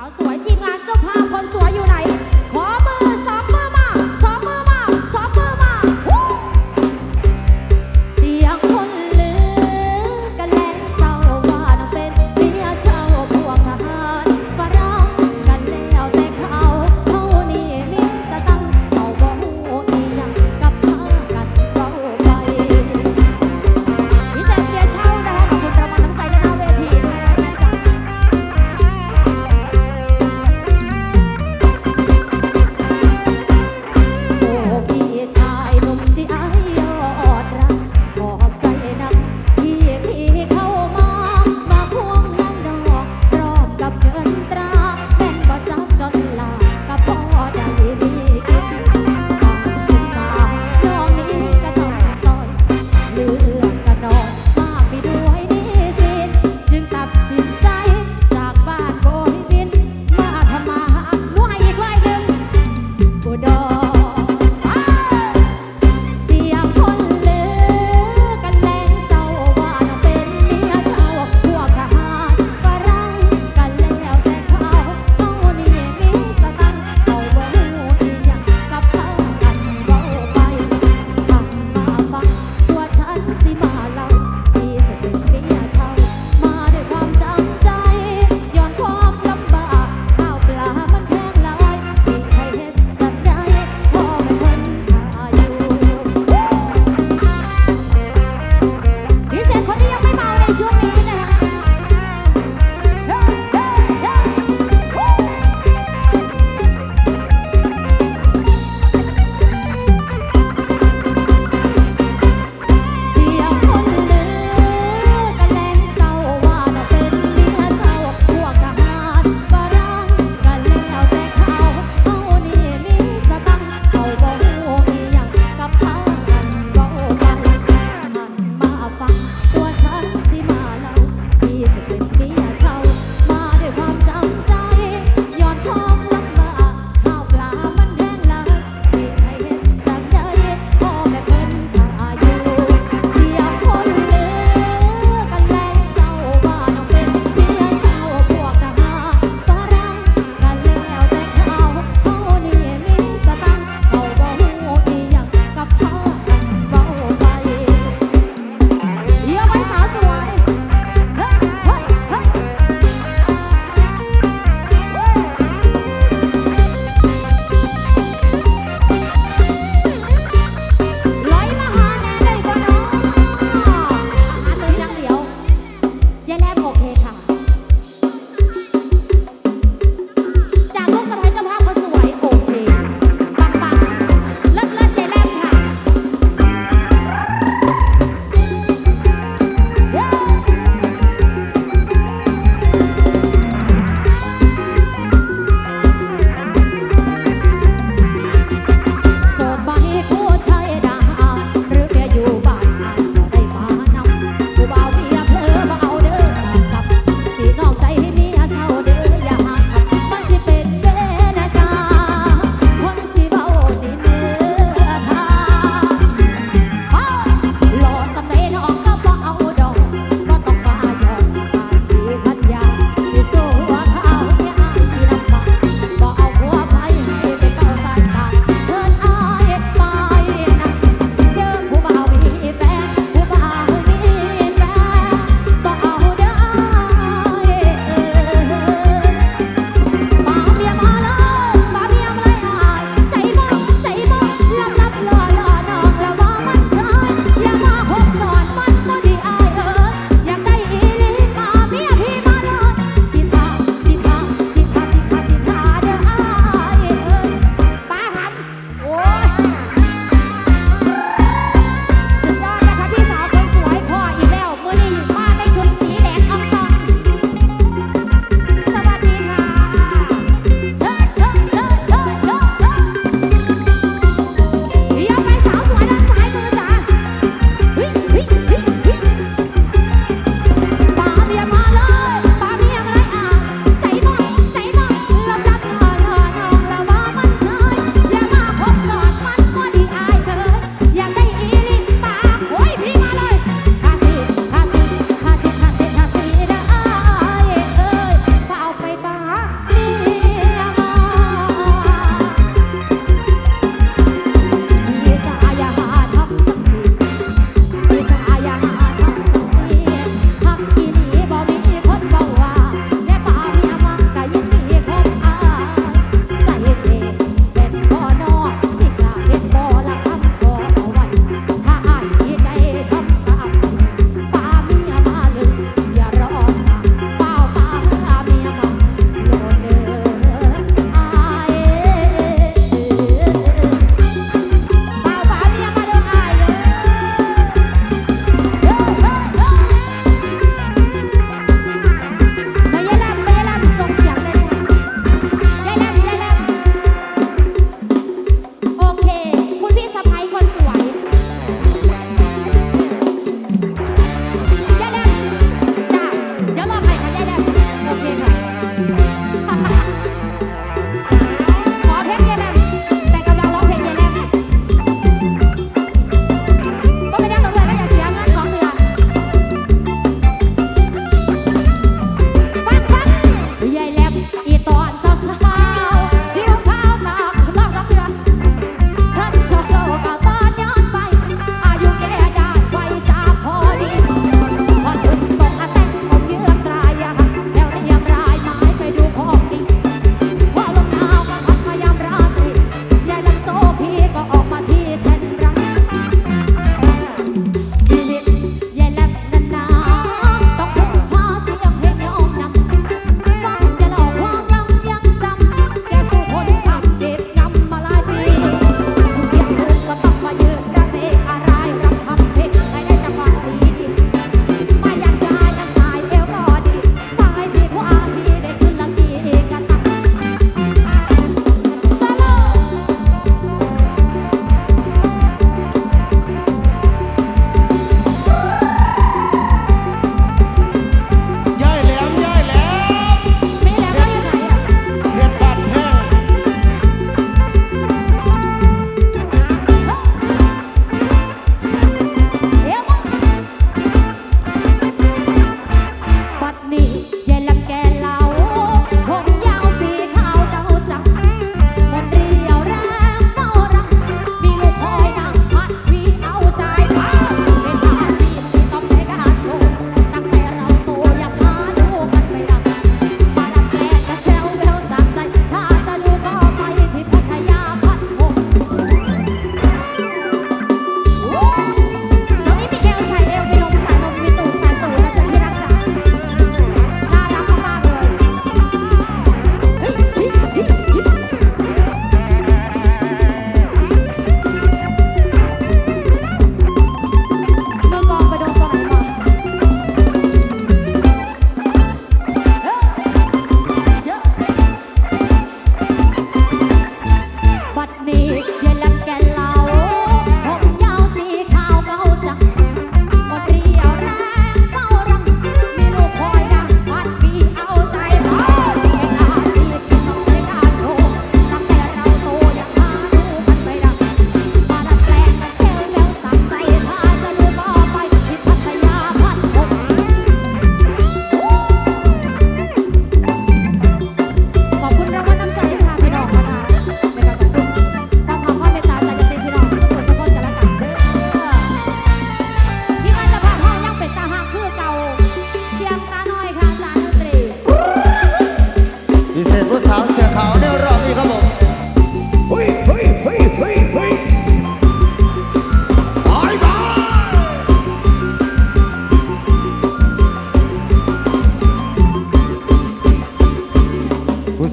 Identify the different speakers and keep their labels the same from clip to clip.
Speaker 1: าวสวยทีมงานเจ้าภาพคนสวยอยู่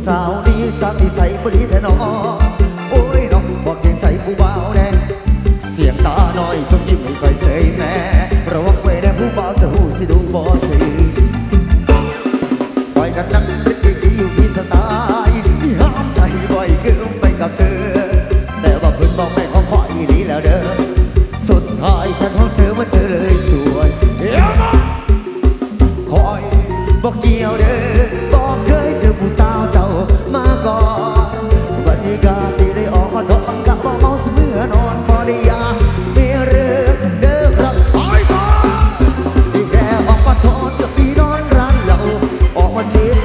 Speaker 1: สาวนี้สา
Speaker 2: มีใส่บดีแท้นอโอ้ยน้องบอกเก่งใส่ผู้บ่าวแน่เสียงตาน้อยสมยิ้มไม่ค่อยเสยแม่ระวังไว้แน่ผู้บ่าวจะหูสิดูบ่ถือปล่อยกันนั่งคิดดีๆอยู่ที่สไตล์ที่ห้ามใจบ่อยเกินไปกับเธอ แต่ว่าเพิ่นบอกไม่ขอคอยอีหลีแล้วเด้อสุดท้ายแค่ของเธอมาเจอเลยสวยเดี๋ยวมาคอยบอกเกี่ยวเด้อบอกเคยเจอผู้สาว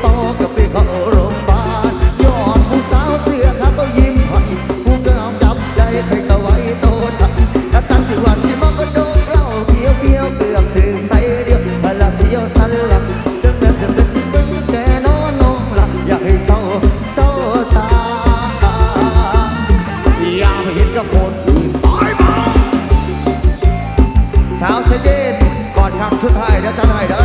Speaker 2: ต่อกับไปเข้าโรงพยาบาลย้อดผู้สาวเสื้อขาวก็ยิ้มให้ผู้งามจับใจใครก็ไว้โตทันถ้าตั้งที่ว่าสิมันก็โดนเราเพียวเพียวเกือบถึงใส่เดียวพละเสียวสันหลังเดิมเดิมเดิมเดิมเดิมแกนอนนองหลับอยากให้เจ้าเศร้าสาอยากเห็นกับคนอื่นตายมาสาวเชยเย็นก่อนครั้งสุดท้ายเดี๋ยวจะให้เด้อ